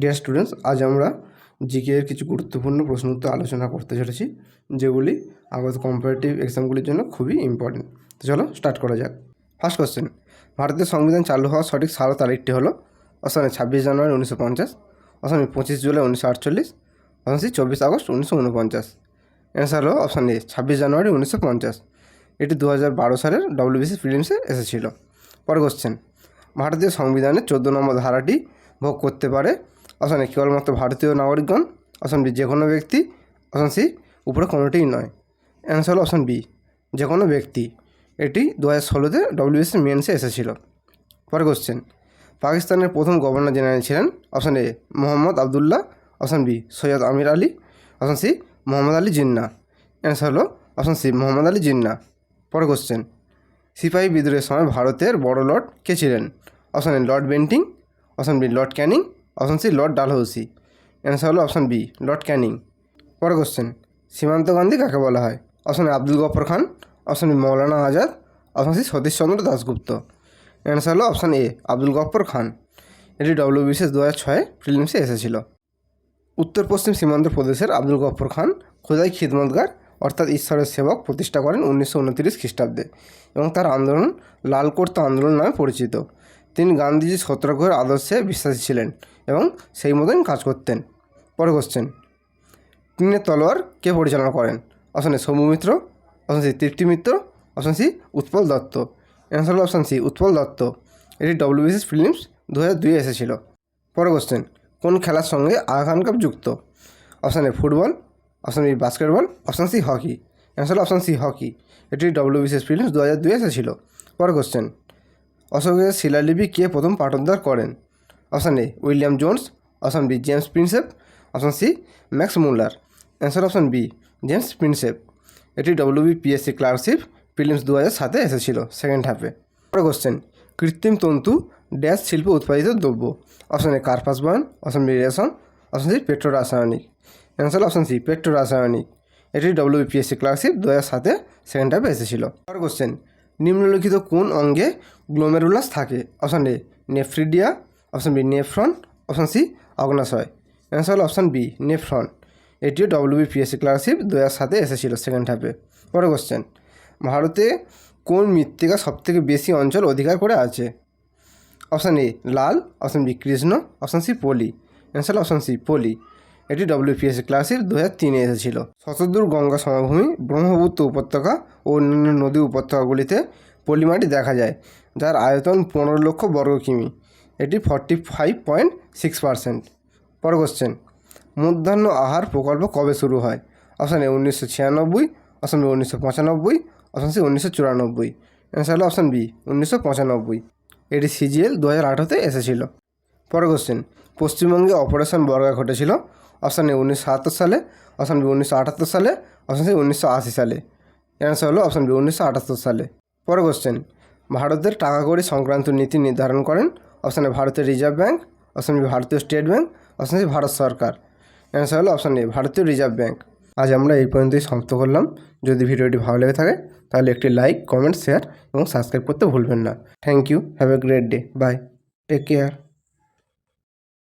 Dear students আজ আমরা GK এর কিছু গুরুত্বপূর্ণ প্রশ্ন উত্তর আলোচনা করতে চলেছি, যেগুলি আগত কম্পারেটিভ এক্সামগুলির জন্য খুবই ইম্পর্টেন্ট তো চলো স্টার্ট করা যাক। ফার্স্ট কোশ্চেন ভারতের সংবিধান চালু হওয়ার সঠিক সাল তারিখটি হলো অপশানে ছাব্বিশ জানুয়ারি উনিশশো পঞ্চাশ অপশানে পঁচিশ জুলাই উনিশশো আটচল্লিশ অপশান সি চব্বিশ আগস্ট উনিশশো উনপঞ্চাশ। অ্যান্সার হলো অপশান এ ছাব্বিশ জানুয়ারি উনিশশো পঞ্চাশ। এটি দু হাজার বারো সালের ডব্লিউবিসি ফিল্মসে এসেছিল। পরে কোশ্চেন ভারতীয় সংবিধানের চোদ্দ নম্বর ধারাটি ভোগ করতে পারে অপশান এ কেবলমাত্র ভারতীয় নাগরিকগণ অপশান বি যে কোনো ব্যক্তি অপশান সি উপরে কোনোটিই নয়। অ্যান্সার হলো অপশান বি যে কোনো ব্যক্তি। এটি দু হাজার ষোলোতে ডব্লিউবিসি মেন্সে এসেছিল। পরে কোশ্চেন পাকিস্তানের প্রথম গভর্নর জেনারেল ছিলেন option A Mohammad Abdullah option B Syed Amir Ali option C Mohammad Ali Jinnah. Answer হলো অপশান সি মোহাম্মদ আলী জিন্না। পরে কোশ্চেন সিপাহী বিদ্রোহের সময় ভারতের বড় লর্ড কে ছিলেন? Option A lord Bentinck option B lord Canning option C lord Dalhousie answer হলো অপশান বি লর্ড ক্যানিং পরে কোশ্চেন সীমান্ত গান্ধী কাকে বলা হয়? Option Abdul Gaffar Khan. Option B Maulana Azad. Option C Satishchandra Dasgupta. Answer হলো option A Abdul Gaffar Khan. এটি W বিশেষ দু হাজার ছয়ে ফিল্মসে এসেছিল। উত্তর পশ্চিম সীমান্ত প্রদেশের আব্দুল গফর খান খোদাই খিদমতগার, অর্থাৎ ঈশ্বরের সেবক, প্রতিষ্ঠা করেন উনিশশো উনতিরিশ খ্রিস্টাব্দে এবং তার আন্দোলন লাল কোর্তা আন্দোলন নামে পরিচিত। তিনি গান্ধীজি সত্যাগ্রহের আদর্শে বিশ্বাসী ছিলেন। এবং সেই মতন কাজ করতেন। পরে কোশ্চেন টিনের তলোয়ার কে পরিচালনা করেন? Option A Soumya Mitra, option C Tripti Mitra, option C Utpal Dutt. Answer হল অপশান সি উৎপল দত্ত। এটি ডব্লিউবিসিএস ফিল্মস দু হাজার দুই এসেছিল। পরে কোশ্চেন কোন খেলার সঙ্গে আগাখান কাপ যুক্ত? Option A football, option B basketball, option C hockey. Answer option C hockey. এটি ডব্লিউবিসিএস ফিল্মস দু হাজার দুই এসেছিল। পরে কোশ্চেন অশোকের শিলালিপি কে প্রথম পাঠোদ্ধার করেন? Option A, William Jones, option B, James Prinsep, option C, Max Muller. Answer option B, James Prinsep. এটি ডব্লিউবি পিএসসি ক্লার্কশিপ ফিল্মস দু হাজার সাতে এসেছিল সেকেন্ড হাফে। পরে কোশ্চেন, কৃত্রিম তন্তু ড্যাশ শিল্পে উৎপাদিত দ্রব্য। অপশান এ, কার্পাস বয়ন অপশান বি, রেশম, অপশান সি পেট্রো রাসায়নিক অ্যান্সার অপশান সি পেট্রো রাসায়নিক এটি ডব্লিউবি পিএসসি ক্লার্কশিপ দু হাজার সাতে সেকেন্ড হাফে এসেছিল। পরে কোশ্চেন, নিম্নলিখিত কোন অঙ্গে গ্লোমেরুলাস থাকে? Option A, nephridia option B, nephron. Option C, অগ্নাশয়। অ্যান্সার হল অপশান বি, নেফ্রন। এটিও ডব্লিউবি পিএসসি ক্লার্কশিপ দু হাজার সাতে এসেছিল সেকেন্ড হাফে। পরে কোশ্চেন ভারতে কোন মৃত্তিকা সবথেকে বেশি অঞ্চল অধিকার করে আছে? অপশান এ, লাল। অপশান বি, কৃষ্ণ। অপশান সি, পলি। অ্যান্সার অপশান সি, পলি। এটি ডব্লিউ ডব্লিউপিএসসি ক্লাসিক দু হাজার তিনে এসেছিল। শতদূর গঙ্গা সমভূমি, ব্রহ্মপুত্র উপত্যকা ও অন্যান্য নদী উপত্যকাগুলিতে পলিমাটি দেখা যায়, যার আয়তন পনেরো লক্ষ বর্গ কিমি। এটি forty five point six percent পর কোশ্চেন মধ্যাহ্ন আহার প্রকল্প কবে শুরু হয়? অপশান এ উনিশশো ছিয়ানব্বই। অপশান বি উনিশশো পঁচানব্বই। অপশান সি উনিশশো চুরানব্বই। অ্যান্সার হলো অপশান বি উনিশশো পঁচানব্বই। এটি সিজিএল দু হাজার আঠারোতে এসেছিল। পরে কোশ্চেন পশ্চিমবঙ্গে অপারেশন বর্গা ঘটেছিল। অপশান এ উনিশশো সাতাত্তর সালে। অপশান বি উনিশশো আটাত্তর সালে। অপশান সি উনিশশো আশি সালে। অ্যান্সার হলো অপশান বি উনিশশো আটাত্তর সালে। পরে কোশ্চেন ভারতের টাকা কড়ি সংক্রান্ত নীতি নির্ধারণ করেন। অপশান এ ভারতীয় রিজার্ভ ব্যাঙ্ক, অপশান বি ভারতীয় state bank, option C Bharat সরকার। অ্যান্সার হলো অপশান এ, ভারতীয় রিজার্ভ ব্যাঙ্ক। আজ আমরা এই পর্যন্তই সমাপ্ত করলাম। যদি ভিডিওটি ভালো লেগে থাকে, তাহলে একটি লাইক কমেন্ট শেয়ার এবং সাবস্ক্রাইব করতে ভুলবেন না। Thank you have a great day bye take care